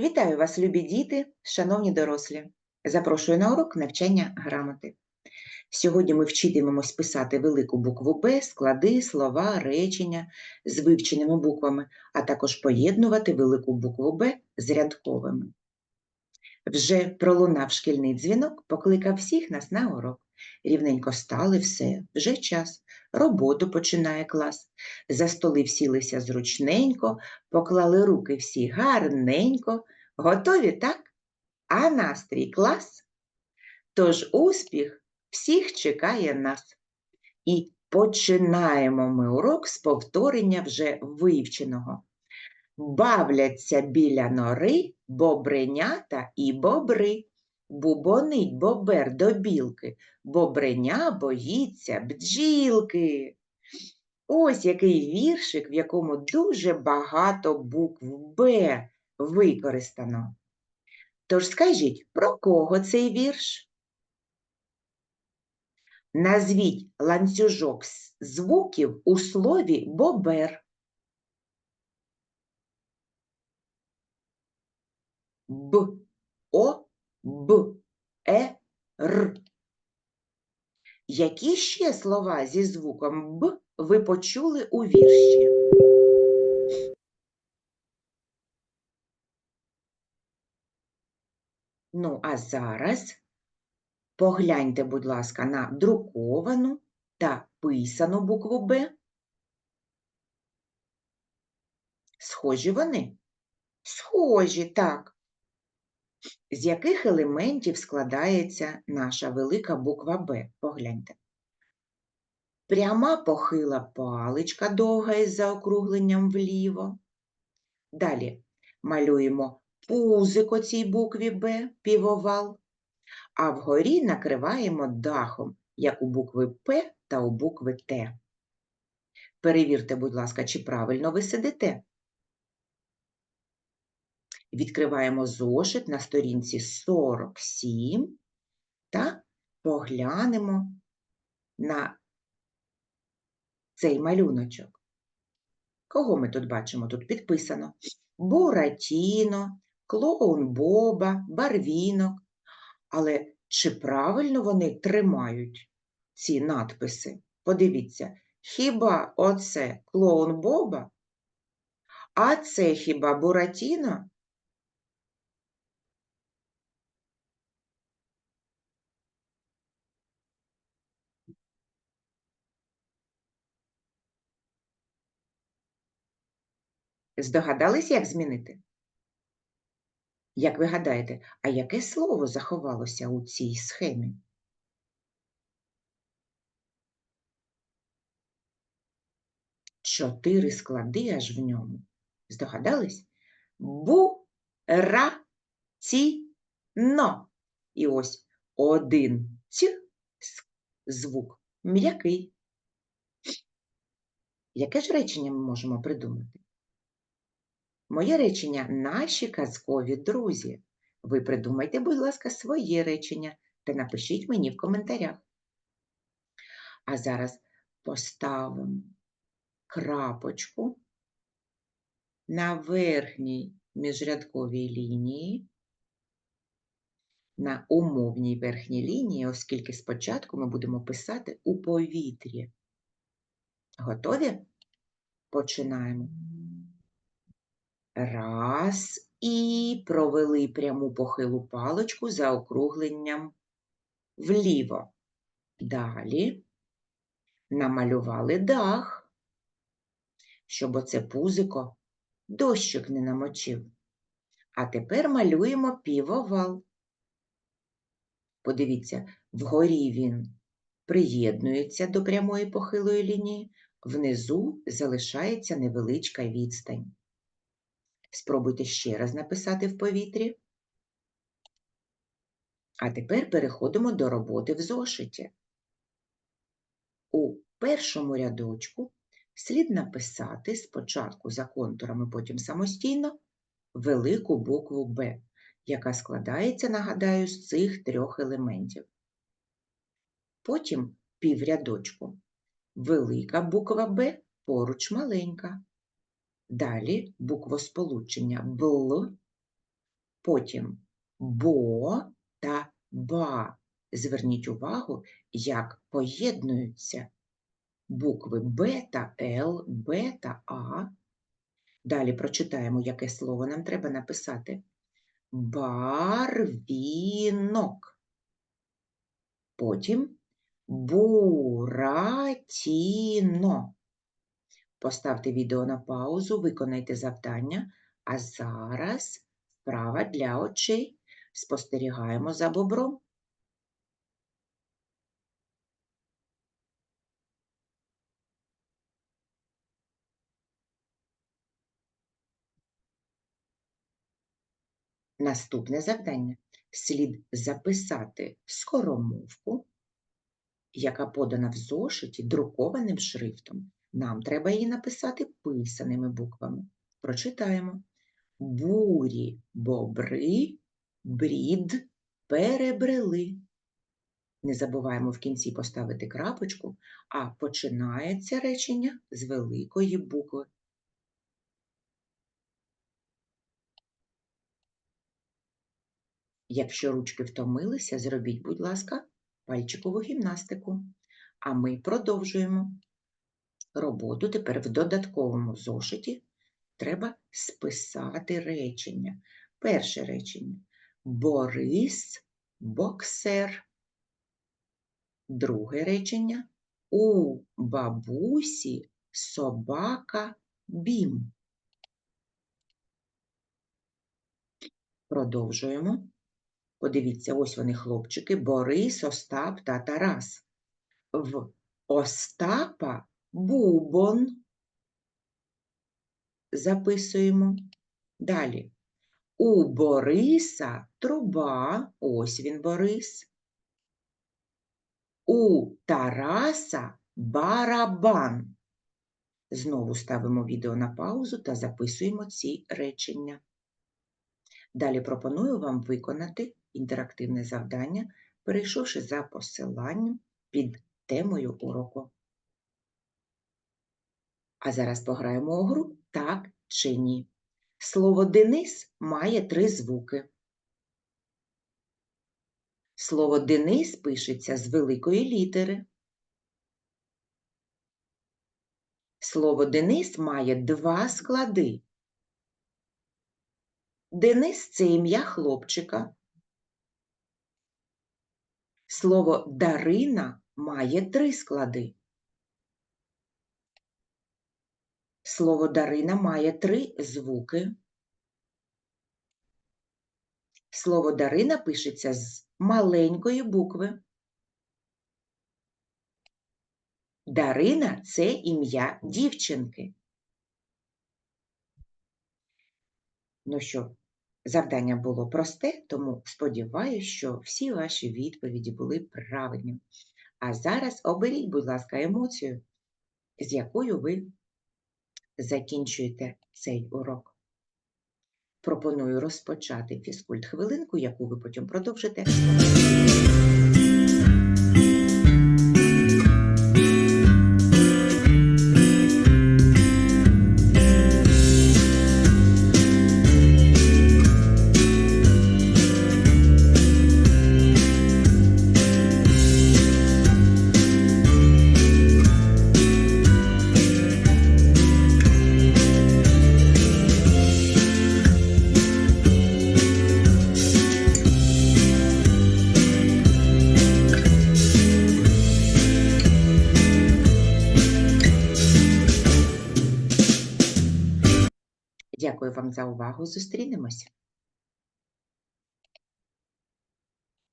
Вітаю вас, любі діти, шановні дорослі. Запрошую на урок навчання грамоти. Сьогодні ми вчитимемось писати велику букву Б, склади, слова, речення з вивченими буквами, а також поєднувати велику букву Б з рядковими. Вже пролунав шкільний дзвінок, покликав всіх нас на урок. Рівненько стали все, вже час. Роботу починає клас. За столи всілися зручненько, поклали руки всі гарненько. Готові, так? А настрій клас? Тож успіх всіх чекає нас. І починаємо ми урок з повторення вже вивченого. Бавляться біля нори бобренята і бобри. Бубонить бобер до білки, бобреня боїться бджілки. Ось який віршик, в якому дуже багато букв Б використано. Тож скажіть, про кого цей вірш? Назвіть ланцюжок звуків у слові бобер. Б, О, Б, Е, Р. Які ще слова зі звуком Б ви почули у вірші? Ну, а зараз погляньте, будь ласка, на друковану та писану букву Б. Схожі вони? Схожі, так. З яких елементів складається наша велика буква Б? Погляньте. Пряма похила паличка довга із заокругленням вліво. Далі малюємо пузико цій букві Б, півовал, а вгорі накриваємо дахом, як у букви П та у букви Т. Перевірте, будь ласка, чи правильно ви сидите. Відкриваємо зошит на сторінці 47 та поглянемо на цей малюночок. Кого ми тут бачимо? Тут підписано Буратіно, клоун Боба, барвінок. Але чи правильно вони тримають ці надписи? Подивіться, хіба оце клоун Боба? А це хіба Буратіно? Здогадались, як змінити? Як ви гадаєте, а яке слово заховалося у цій схемі? Чотири склади аж в ньому. Здогадались? Бу-ра-ці-но. І ось один ць звук м'який. Яке ж речення ми можемо придумати? Моє речення наші казкові друзі. Ви придумайте, будь ласка, своє речення та напишіть мені в коментарях. А зараз поставимо крапочку на верхній міжрядковій лінії, на умовній верхній лінії, оскільки спочатку ми будемо писати у повітрі. Готові? Починаємо. Раз і провели пряму похилу паличку за округленням вліво. Далі намалювали дах, щоб оце пузико дощик не намочив. А тепер малюємо півовал. Подивіться, вгорі він приєднується до прямої похилої лінії, внизу залишається невеличка відстань. Спробуйте ще раз написати в повітрі. А тепер переходимо до роботи в зошиті. У першому рядочку слід написати спочатку за контурами, потім самостійно велику букву Б, яка складається, нагадаю, з цих трьох елементів. Потім піврядочку. Велика буква Б поруч маленька. Далі буквосполучення БЛ, Потім бо та ба. Зверніть увагу, як поєднуються букви Б та Л, Б та А. Далі прочитаємо, яке слово нам треба написати. Барвінок. Потім буратіно. Поставте відео на паузу, виконайте завдання, а зараз вправа для очей. Спостерігаємо за бобром. Наступне завдання слід записати скоромовку, яка подана в зошиті друкованим шрифтом. Нам треба її написати писаними буквами. Прочитаємо. Бурі бобри, брід перебрели. Не забуваємо в кінці поставити крапочку, а починається речення з великої букви. Якщо ручки втомилися, зробіть, будь ласка, пальчикову гімнастику. А ми продовжуємо роботу тепер в додатковому зошиті. Треба списати речення. Перше речення. Борис боксер. Друге речення. У бабусі собака бім. Продовжуємо. Подивіться, ось вони, хлопчики, Борис, Остап та Тарас. В Остапа бубон. Записуємо. Далі. У Бориса труба, ось він Борис. У Тараса барабан. Знову ставимо відео на паузу та записуємо ці речення. Далі пропоную вам виконати інтерактивне завдання, перейшовши за посиланням під темою уроку. А зараз пограємо у гру так чи ні. Слово Денис має три звуки. Слово Денис пишеться з великої літери. Слово Денис має два склади. Денис це ім'я хлопчика. Слово Дарина має три склади. Слово Дарина має три звуки. Слово Дарина пишеться з маленької букви. Дарина це ім'я дівчинки. Ну що, завдання було просте, тому сподіваюся, що всі ваші відповіді були правильні. А зараз оберіть, будь ласка, емоцію, з якою ви закінчуєте цей урок. Пропоную розпочати фізкульт хвилинку, яку ви потім продовжите. Дякую вам за увагу. Зустрінемось!